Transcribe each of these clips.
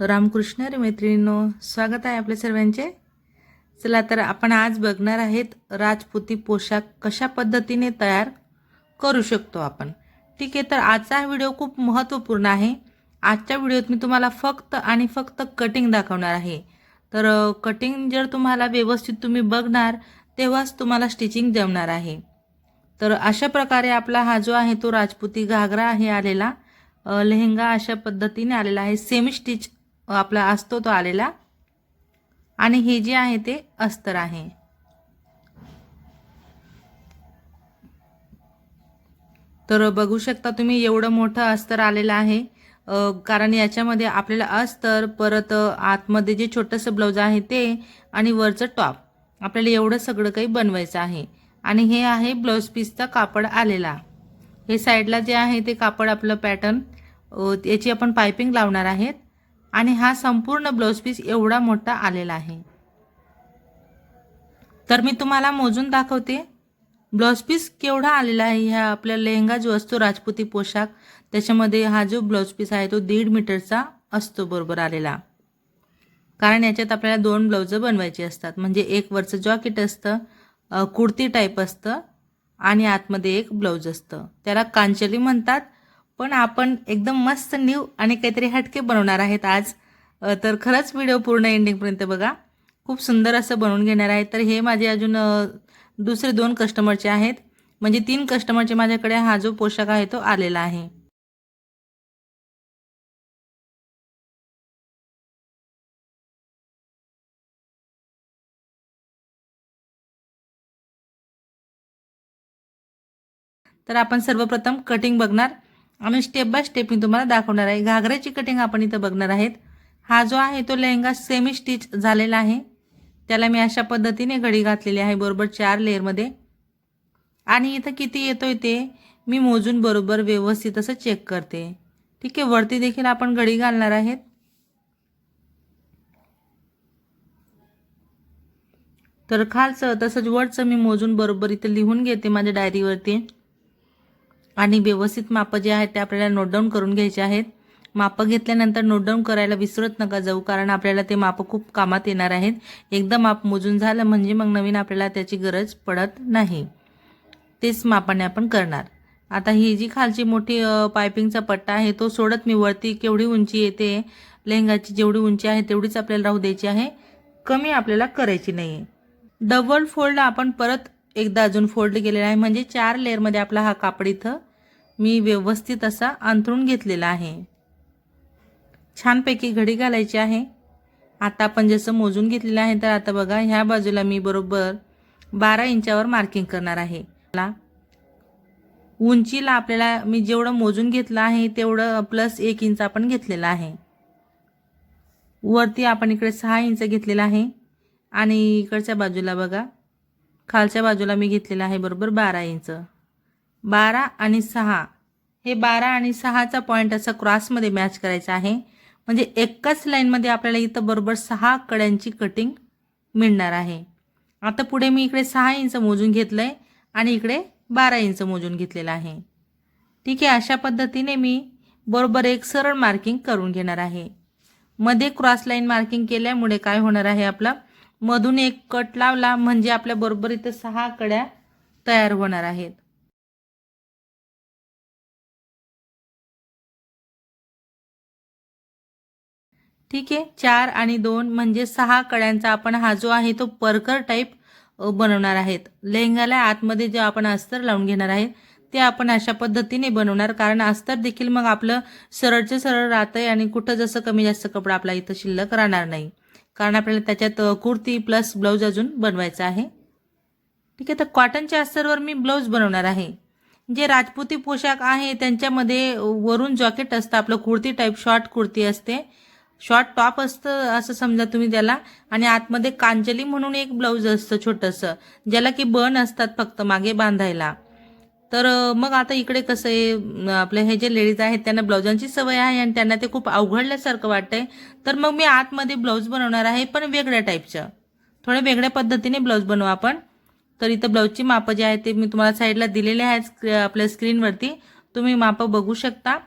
रामकृष्ण रे मैत्रिणींनो स्वागत आहे आपल्या सर्वांचे. चला तर आपण आज बघणार आहेत राजपुती पोशाख कशा पद्धतीने तयार करू शकतो आपण. ठीक आहे तर आजचा हा व्हिडिओ खूप महत्त्वपूर्ण आहे. आजच्या व्हिडिओत मी तुम्हाला फक्त आणि फक्त कटिंग दाखवणार आहे. तर कटिंग जर तुम्हाला व्यवस्थित तुम्ही बघणार तेव्हाच तुम्हाला स्टिचिंग जमणार आहे. तर अशा प्रकारे आपला हा जो आहे तो राजपुती घागरा आहे आलेला. लेहंगा अशा पद्धतीने आलेला आहे. सेमी स्टिच आपला असतो तो आलेला. आणि हे जे आहे ते अस्तर आहे. तर बघू शकता तुम्ही एवढं मोठं अस्तर आलेलं आहे. कारण याच्यामध्ये आपल्याला अस्तर परत आतमध्ये जे छोटंसं ब्लाऊज आहे ते आणि वरचं टॉप आपल्याला एवढं सगळं काही बनवायचं आहे. आणि हे आहे ब्लाऊज पीसचा कापड आलेला. हे साईडला जे आहे ते कापड आपलं पॅटर्न याची आपण पायपिंग लावणार आहेत. आणि हा संपूर्ण ब्लाऊज पीस एवढा मोठा आलेला आहे. तर मी तुम्हाला मोजून दाखवते. ब्लाऊज पीस केवढा आलेला आहे ह्या आपल्या लेहंगा जो असतो राजपुती पोशाख. त्याच्यामध्ये हा जो ब्लाऊज पीस आहे तो दीड मीटरचा असतो बरोबर आलेला. कारण याच्यात आपल्याला दोन ब्लाऊजं बनवायची असतात. म्हणजे एक वरचं जॉकेट असतं कुर्ती टाईप असतं आणि आतमध्ये एक ब्लाऊज असतं. त्याला कांचली म्हणतात. पण आपण एकदम मस्त न्यू आणि काहीतरी हटके बनवणार आहेत आज. तर खरंच व्हिडिओ पूर्ण एंडिंगपर्यंत बघा. खूप सुंदर असं बनवून घेणार आहे तर हे माझे अजून दुसरे दोन कस्टमरचे आहेत. म्हणजे तीन कस्टमरचे माझ्याकडे हा जो पोशाख आहे तो आलेला आहे. तर आपण सर्वप्रथम कटिंग बघणार. आणि स्टेप बाय स्टेप मी तुम्हाला दाखवणार आहे. घागऱ्याची कटिंग आपण इथं बघणार आहेत. हा जो आहे तो लेहंगा सेमी स्टिच झालेला आहे. त्याला मी अशा पद्धतीने घडी घातलेली आहे बरोबर चार लेअरमध्ये आणि इथं किती येतोय ते मी मोजून बरोबर व्यवस्थित असं चेक करते. ठीक आहे वरती देखील आपण घडी घालणार आहेत. तर खालचं तसंच वरचं मी मोजून बरोबर इथं लिहून घेते माझ्या डायरीवरती आणि व्यवस्थित मापं जे आहेत ते आपल्याला नोट डाऊन करून घ्यायचे आहेत. मापं घेतल्यानंतर नोट डाऊन करायला विसरत नका जाऊ कारण आपल्याला ते मापं खूप कामात येणार आहेत. एकदा माप मोजून झालं म्हणजे मग नवीन आपल्याला त्याची गरज पडत नाही. तेच मापाने आपण करणार. आता ही जी खालची मोठी पायपिंगचा पट्टा आहे तो सोडत मी वरती केवढी उंची येते लेहंगाची जेवढी उंची आहे तेवढीच आपल्याला राहू द्यायची आहे. कमी आपल्याला करायची नाही आहे डबल फोल्ड आपण परत एकदा अजून फोल्ड केलेला आहे. म्हणजे चार लेअरमध्ये आपला हा कापड इथं मी व्यवस्थित असा अंथरून घेतलेला आहे. छानपैकी घडी घालायची आहे. आता आपण जसं मोजून घेतलेलं आहे तर आता बघा ह्या बाजूला मी बरोबर बारा इंचावर मार्किंग करणार आहे. ला. उंचीला आपल्याला मी जेवढं मोजून घेतलं आहे तेवढं प्लस एक इंच आपण घेतलेलं आहे. वरती आपण इकडे सहा इंच घेतलेलं आहे. आणि इकडच्या बाजूला बघा खालच्या बाजूला मी घेतलेलं आहे बरोबर बारा इंच. बारा आणि सहा. हे बारा आणि सहाचा पॉईंट असा क्रॉसमध्ये मॅच करायचा आहे. म्हणजे एकाच लाईनमध्ये आपल्याला इथं बरोबर सहा कड्यांची कटिंग मिळणार आहे. आता पुढे मी इकडे सहा इंच मोजून घेतलं आहे आणि इकडे बारा इंच मोजून घेतलेलं आहे. ठीक आहे अशा पद्धतीने मी बरोबर एक सरळ मार्किंग करून घेणार आहे. मध्ये क्रॉस लाईन मार्किंग केल्यामुळे काय होणार आहे आपला? मधून एक कट लावला म्हणजे आपल्या बरोबर इथं सहा कड्या तयार होणार आहेत. ठीक आहे चार आणि दोन म्हणजे सहा कड्यांचा आपण हा जो आहे तो परकर टाईप बनवणार आहेत. लेहंगाला आतमध्ये जे आपण अस्तर लावून घेणार आहे ते आपण अशा पद्धतीने बनवणार कारण अस्तर देखील मग आपलं सरळचं सरळ राहतं आहे आणि कुठं जसं कमी जास्त कपडा आपला इथं शिल्लक राहणार नाही. कारण आपल्याला त्याच्यात कुर्ती प्लस ब्लाऊज अजून बनवायचा आहे. ठीक आहे तर कॉटनच्या अस्तरवर मी ब्लाऊज बनवणार आहे. जे राजपुती पोशाख आहे त्यांच्यामध्ये वरून जॉकेट असतं आपलं कुर्ती टाईप शॉर्ट कुर्ती असते. शॉर्ट टॉप असतं असं समजा तुम्ही त्याला. आणि आतमध्ये कांजली म्हणून एक ब्लाऊज असतं छोटंसं ज्याला की बन असतात फक्त मागे बांधायला. तर मग आता इकडे कसं आहे आपले हे जे लेडीज आहेत त्यांना ब्लाऊजांची सवय आहे आणि त्यांना ते खूप अवघडल्यासारखं वाटतंय. तर मग मी आतमध्ये ब्लाऊज बनवणार आहे पण वेगळ्या टाईपचं. थोड्या वेगळ्या पद्धतीने ब्लाऊज बनवू आपण. तर इथं ब्लाऊजची मापं जे आहे ते मी तुम्हाला साईडला दिलेले आहेत आपल्या स्क्रीनवरती. तुम्ही मापं बघू शकता.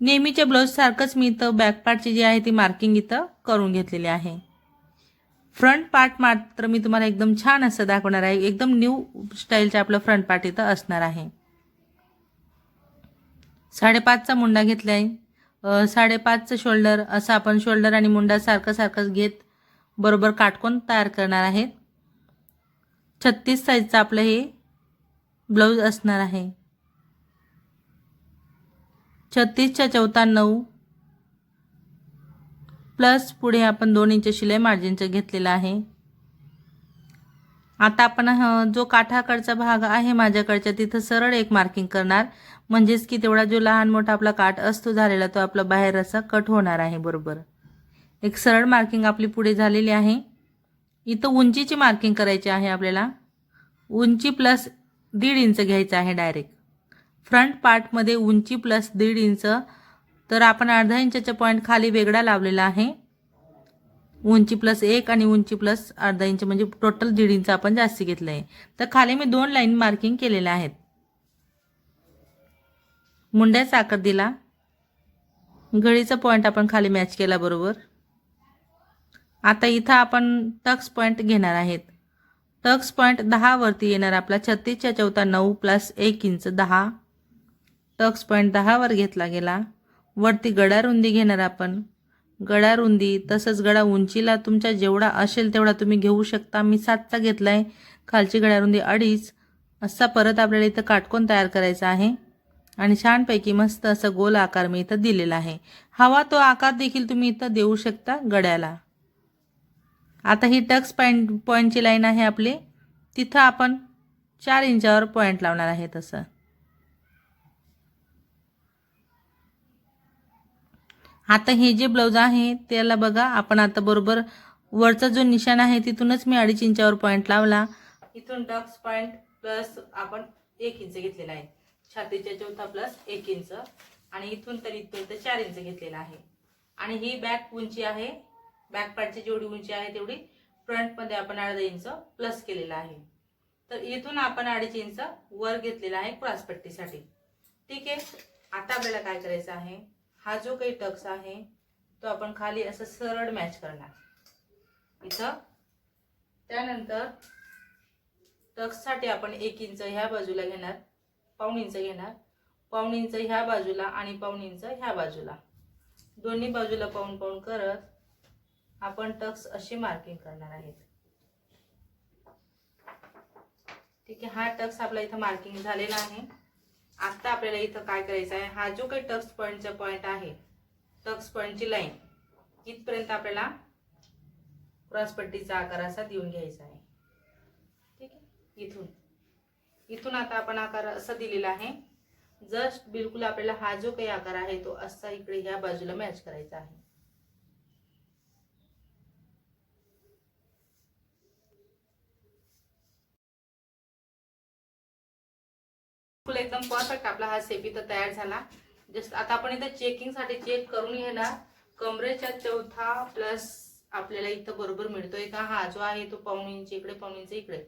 नेहमीच्या ब्लाऊजसारखंच मी इथं बॅक पार्टची जी आहे ती मार्किंग इथं करून घेतलेली आहे. फ्रंट पार्ट मात्र मी तुम्हाला एकदम छान असं दाखवणार आहे. एकदम न्यू स्टाईलचं आपलं फ्रंट पार्ट इथं असणार आहे. साडेपाचचा मुंडा घेतला आहे साडेपाचचं शोल्डर असं आपण शोल्डर आणि मुंडा सारखं सारखंच घेत बरोबर काटकोन तयार करणार आहेत छत्तीस साईजचं आपलं हे ब्लाऊज असणार आहे. छत्तीसच्या चौथा नऊ प्लस पुढे आपण दोन इंच शिलाई मार्जिनचं घेतलेलं आहे. आता आपण जो काठाकडचा भाग आहे माझ्याकडच्या तिथं सरळ एक मार्किंग करणार. म्हणजेच की तेवढा जो लहान मोठा आपला काठ असतो झालेला तो आपला बाहेर असा कट होणार आहे बरोबर. एक सरळ मार्किंग आपली पुढे झालेली आहे. इथं उंचीची मार्किंग करायची आहे आपल्याला. उंची प्लस दीड इंच घ्यायचं आहे डायरेक्ट फ्रंट पार्टमध्ये उंची प्लस दीड इंच तर आपण अर्धा इंचाचा पॉईंट खाली वेगळा लावलेला आहे. उंची प्लस एक आणि उंची प्लस अर्धा इंच म्हणजे टोटल दीड इंच आपण जास्ती घेतलं आहे तर खाली मी दोन लाईन मार्किंग केलेल्या आहेत. मुंड्याचा आकार दिला. गळीचा पॉईंट आपण खाली मॅच केला बरोबर. आता इथं आपण टक्स पॉईंट घेणार आहेत. टक्स पॉईंट दहावरती येणार आपला छत्तीसच्या चौथा नऊ प्लस एक इंच दहा. टक्स पॉईंट दहावर घेतला गेला. वरती गडा रुंदी घेणार आपण. गडा रुंदी तसंच गडा उंचीला तुमच्या जेवढा असेल तेवढा तुम्ही घेऊ शकता. मी सातचा घेतला आहे खालची गडा रुंदी अडीच. असा परत आपल्याला इथं काटकोन तयार करायचा आहे. आणि छानपैकी मस्त असं गोल आकार मी इथं दिलेला आहे. हवा तो आकार देखील तुम्ही इथं देऊ शकता गड्याला. आता ही टक्स पॉईंट पॉईंटची लाईन आहे आपली. तिथं आपण चार इंचावर पॉईंट लावणार आहे तसं. आता हे जे ब्लाऊज आहे त्याला बघा आपण आता बरोबर वरचा जो निशाण आहे तिथूनच मी अडीच इंचावर पॉईंट लावला. इथून डक्स पॉईंट प्लस आपण एक इंच घेतलेला आहे. छातीच्या चौथा प्लस एक इंच. आणि इथून तर इथपर्यंत चार इंच घेतलेला आहे. आणि ही बॅक उंची आहे. बॅक पार्टची जेवढी उंची आहे तेवढी फ्रंटमध्ये आपण अर्धा इंच प्लस केलेला आहे. तर इथून आपण अडीच इंच वर घेतलेला आहे क्रॉसपट्टीसाठी ठीक आहे? आता आपल्याला काय करायचं आहे? हा जो काही टक्स आहे तो आपण खाली असं सरळ मॅच करणार. इथं. त्यानंतर टक्ससाठी आपण एक इंच ह्या बाजूला घेणार पाऊण इंच घेणार. पाऊण इंच ह्या बाजूला आणि पाऊण इंच ह्या बाजूला. दोन्ही बाजूला पाऊण पाऊण करत आपण टक्स अशी मार्किंग करणार आहेत. ठीक आहे हा टक्स आपला इथं मार्किंग झालेला आहे. आता आपल्याला इथं काय करायचं आहे? हा जो काही टक्स पॉईंटचा पॉईंट आहे टक्स पॉईंटची लाईन इथपर्यंत आपल्याला क्रॉसपट्टीचा आकार असा देऊन घ्यायचा आहे. ठीक आहे? इथून. इथून आता आपण आकार असा दिलेला आहे. जस्ट बिलकुल आपल्याला हा जो काही आकार आहे तो असा इकडे ह्या बाजूला मॅच करायचा आहे. फुल एकदम परफेक्ट आपला हा सेप इथं तयार झाला. जस्ट आता आपण इथं चेकिंगसाठी चेक करून घेणार. कमरेच्या चौथा प्लस आपल्याला इथं बरोबर मिळतोय का? हा जो आहे तो पाऊण इंच इकडे पाऊण इंच इकडे.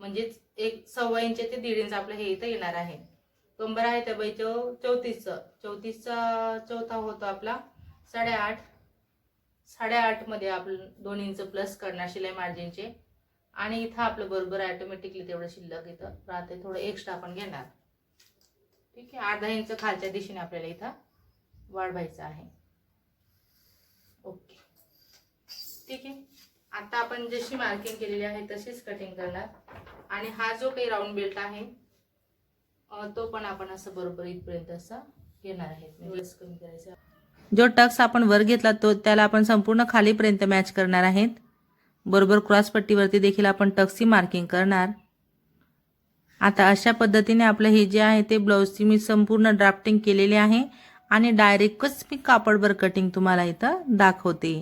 म्हणजेच एक सव्वा इंच ते दीड इंच आपलं हे इथं येणार आहे. कंबर आहे त्या बाई चौ चौतीसचं. चौतीसचा चौथा होतो आपला साडेआठ. साडेआठमध्ये आपलं दोन इंच प्लस करणार शिलाई मार्जिनचे आणि इथं आपलं बरोबर ऑटोमॅटिकली तेवढं शिल्लक इथं राहते थोडं एक्स्ट्रा आपण घेणार. ठीक आहे. अर्धा इंच खालच्या दिशेने आपल्याला इथं वाढवायचं आहे. ओके. ठीक आहे. आता आपण जशी मार्किंग केलेली आहे तशीच कटिंग करणार. आणि हा जो काही राऊंड बेल्ट आहे तो पण आपण असं बरोबर इथपर्यंत असं घेणार आहे. म्हणजे कमी करायचं? जो टक्स आपण वर घेतला तो त्याला आपण संपूर्ण खालीपर्यंत मॅच करणार आहेत. बरोबर क्रॉस पट्टीवरती देखील आपण टक्सची मार्किंग करणार. आता अशा पद्धतीने आपलं हे जे आहे ते ब्लाऊजची मी संपूर्ण ड्राफ्टिंग केलेली आहे आणि डायरेक्टच मी कापडभर कटिंग तुम्हाला इथं दाखवते.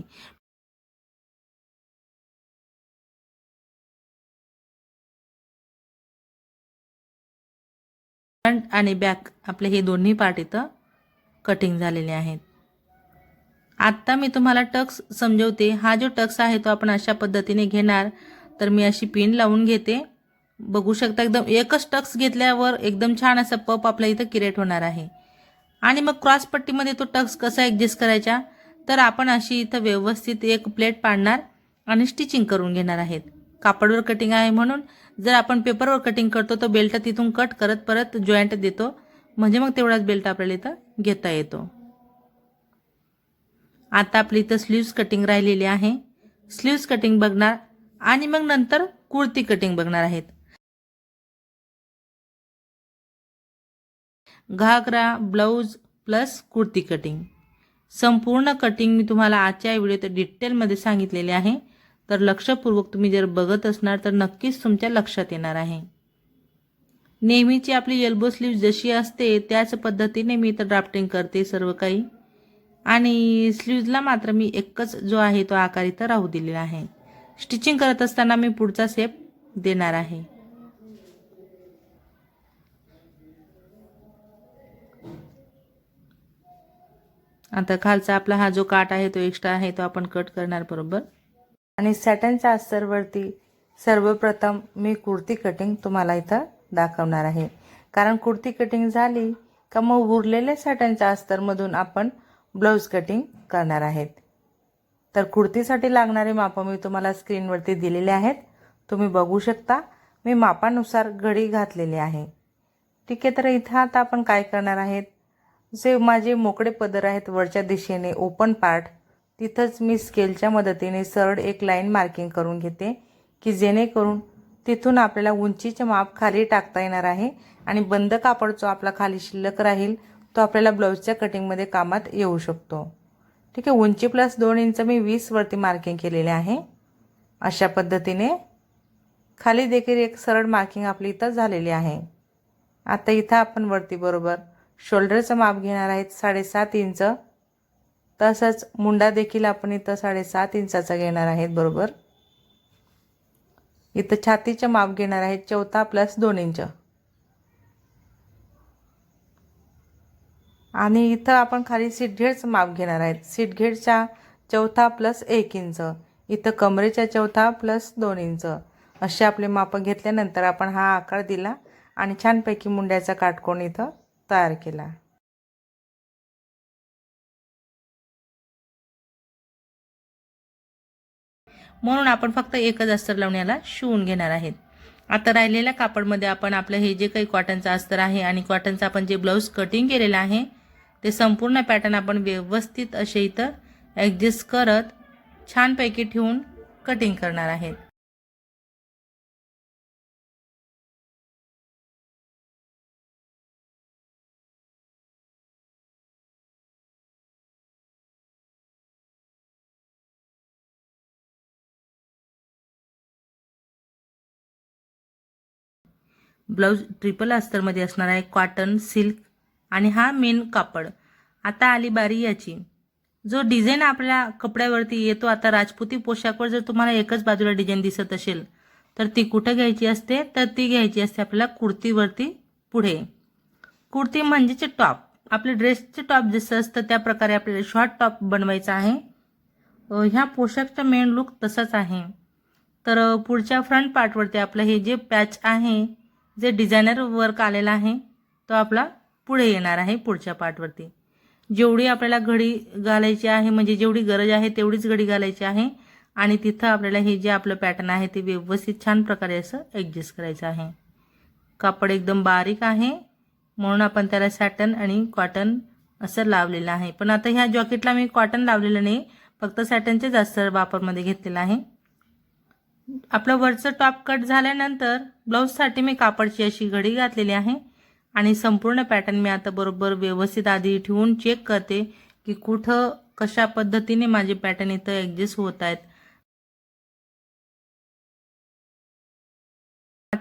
फ्रंट आणि बॅक आपले हे दोन्ही पार्ट इथं कटिंग झालेले आहेत. आत्ता मी तुम्हाला टक्स समजवते. हा जो टक्स आहे तो आपण अशा पद्धतीने घेणार तर मी अशी पिन लावून घेते. बघू शकता एकदम एकच टक्स घेतल्यावर एकदम छान असा पप आपल्या इथं क्रिएट होणार आहे. आणि मग क्रॉस पट्टीमध्ये तो टक्स कसा ॲडजस्ट करायचा? तर आपण अशी इथं व्यवस्थित एक प्लेट पाडणार आणि स्टिचिंग करून घेणार आहेत. कापडवर कटिंग आहे म्हणून जर आपण पेपरवर कटिंग करतो तो बेल्ट तिथून कट करत परत जॉईंट देतो. म्हणजे मग तेवढाच बेल्ट आपल्याला इथं घेता येतो. आता आपली इथं स्लीव्स कटिंग राहिलेली आहे. स्लीव्स कटिंग बघणार आणि मग नंतर कुर्ती कटिंग बघणार आहेत. Ghagra blouse plus kurti cutting संपूर्ण कटिंग मी तुम्हाला आजच्या व्हिडिओत डिटेलमध्ये सांगितलेले आहे. तर लक्षपूर्वक तुम्ही जर बघत असणार तर नक्कीच तुमच्या लक्षात येणार आहे. नेहमीची आपली एल्बो स्लीव जशी असते त्याच पद्धतीने मी तर ड्राफ्टिंग करते सर्व काही. आणि स्लीव्जला मात्र मी एकच जो आहे तो आकार इथं राहू दिलेला आहे. स्टिचिंग करत असताना मी पुढचा सेप देणार आहे. आता खालचा आपला हा जो काट आहे तो एक्स्ट्रा आहे तो आपण कट करणार बरोबर? आणि सॅटनच्या अस्तरवरती सर्वप्रथम मी कुर्ती कटिंग तुम्हाला इथं दाखवणार आहे. कारण कुर्ती कटिंग झाली का मग उरलेल्या सॅटनच्या अस्तरमधून आपण ब्लाऊज कटिंग करणार आहेत. तर कुर्तीसाठी लागणारे मापं मी तुम्हाला स्क्रीनवरती दिलेले आहेत. तुम्ही बघू शकता. मी मापानुसार घडी घातलेली आहे. ठीक आहे तर इथं आता आपण काय करणार आहेत? जे माझे मोकळे पदर आहेत वरच्या दिशेने ओपन पार्ट तिथंच मी स्केलच्या मदतीने सरळ एक लाईन मार्किंग करून घेते की जेणेकरून तिथून आपल्याला उंचीचे माप खाली टाकता येणार आहे आणि बंद कापड जो आपला खाली शिल्लक राहील तो आपल्याला ब्लाऊजच्या कटिंगमध्ये कामात येऊ शकतो. ठीक आहे उंची प्लस दोन इंच मी वीसवरती मार्किंग केलेले आहे. अशा पद्धतीने खाली देखील एक सरळ मार्किंग आपली इथं झालेली आहे. आता इथं आपण वरती बरोबर शोल्डरचं माप घेणार आहेत साडेसात इंच. तसंच मुंडा देखील आपण इथं साडेसात इंचाचा घेणार आहेत बरोबर? इथं छातीचं माप घेणार आहेत चौथा प्लस दोन इंच. आणि इथं आपण खाली सीटघेडचं माप घेणार आहेत. सीटघेडच्या चौथा प्लस एक इंच. इथं कमरेच्या चौथा प्लस दोन इंच. असे आपले मापं घेतल्यानंतर आपण हा आकार दिला आणि छानपैकी मुंड्याचा काटकोन इथं तयार केला. म्हणून आपण फक्त एकच अस्तर लावण्याला शिवून घेणार आहेत. आता राहिलेल्या कापडमध्ये आपण आपलं हे जे काही कॉटनचं अस्तर आहे आणि कॉटनचं आपण जे ब्लाऊज कटिंग केलेलं आहे ते संपूर्ण पॅटर्न आपण व्यवस्थित असे इथं ॲडजस्ट करत छानपैकी ठेवून कटिंग करणार आहेत. ब्लाऊज ट्रिपल अस्तरमध्ये असणार आहे कॉटन सिल्क आणि हा मेन कापड. आता आली बारी याची. जो डिझाईन आपल्या कपड्यावरती येतो आता राजपुती पोशाखवर जर तुम्हाला एकच बाजूला डिझाईन दिसत असेल तर ती कुठं घ्यायची असते? तर ती घ्यायची असते आपल्याला कुर्तीवरती पुढे. कुर्ती म्हणजेचे टॉप आपले ड्रेसचे टॉप जसं असतं त्या प्रकारे आपल्याला शॉर्ट टॉप बनवायचा आहे. ह्या पोशाखचा मेन लुक तसाच आहे. तर पुढच्या फ्रंट पार्टवरती आपलं हे जे पॅच आहे जे डिझायनर वर्क आलेला आहे तो आपला पुढे येणार आहे पुढच्या पार्टवरती जेवढी आपल्याला घडी घालायची आहे म्हणजे जेवढी गरज आहे तेवढीच घडी घालायची आहे. आणि तिथं आपल्याला हे जे आपलं पॅटर्न आहे ते व्यवस्थित छान प्रकारे असं ॲडजस्ट करायचं आहे. कापड एकदम बारीक आहे म्हणून आपण त्याला सॅटन आणि कॉटन असं लावलेलं आहे. पण आता ह्या जॉकेटला मी कॉटन लावलेलं नाही फक्त सॅटनचे जास्त वापरमध्ये घेतलेलं आहे. आपलं वरचं टॉप कट झाल्यानंतर ब्लाऊजसाठी मी कापडची अशी घडी घातलेली आहे आणि संपूर्ण पॅटर्न मी आता बरोबर व्यवस्थित आधी ठेवून चेक करते की कुठं कशा पद्धतीने माझे पॅटर्न इथं ॲडजस्ट होत आहेत.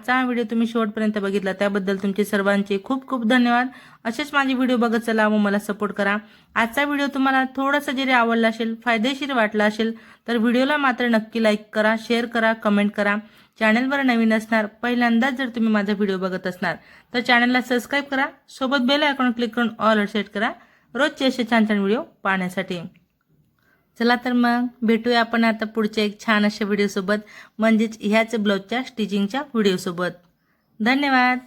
आजचा हा व्हिडिओ तुम्ही शेवटपर्यंत बघितला त्याबद्दल तुमचे सर्वांचे खूप खूप धन्यवाद. असेच माझे व्हिडिओ बघत चला व मला सपोर्ट करा. आजचा व्हिडिओ तुम्हाला थोडासा जरी आवडला असेल फायदेशीर वाटला असेल तर व्हिडिओला मात्र नक्की लाईक करा शेअर करा कमेंट करा. चॅनलवर नवीन असणार पहिल्यांदाच जर तुम्ही माझा व्हिडिओ बघत असणार तर चॅनलला सबस्क्राईब करा. सोबत बेल आयकॉन क्लिक करून ऑल सेट करा. रोजचे असे छान छान व्हिडिओ पाहण्यासाठी. चला तर मग भेटूया आपण आता पुढच्या एक छान अशा व्हिडिओसोबत म्हणजेच ह्याच ब्लाऊजच्या स्टिचिंगच्या व्हिडिओसोबत धन्यवाद.